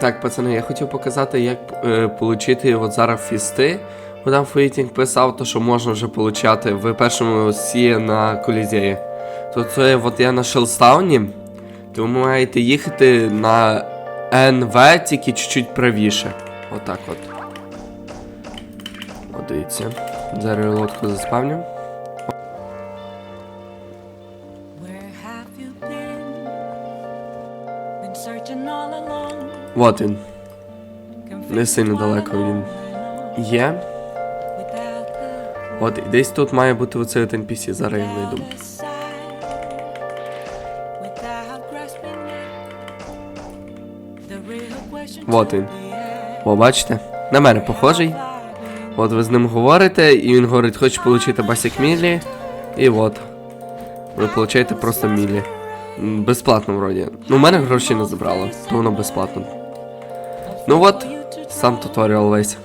Так, пацани, я хотів показати, як е, получити от зараз фісти. Там Фейтінг писав, то, що можна вже получати в першому сі на колізеї. То це от я на Шелстауні, то ви маєте їхати на НВ тільки чуть-чуть правіше. Отак от. От дивіться. Зараз лодку заспавню. Вот він. Не сильно далеко він є. От, і десь тут має бути оцей от NPC, зараз я знайду. Вот він. О, бачите? На мене похожий. От ви з ним говорите, і він говорить, хочеш отримати басік мілі. І от. Ви получаєте просто мілі. Безплатно вроді. Ну, у мене гроші не забрало, то воно безплатно. Ну от, сам туторіал весь.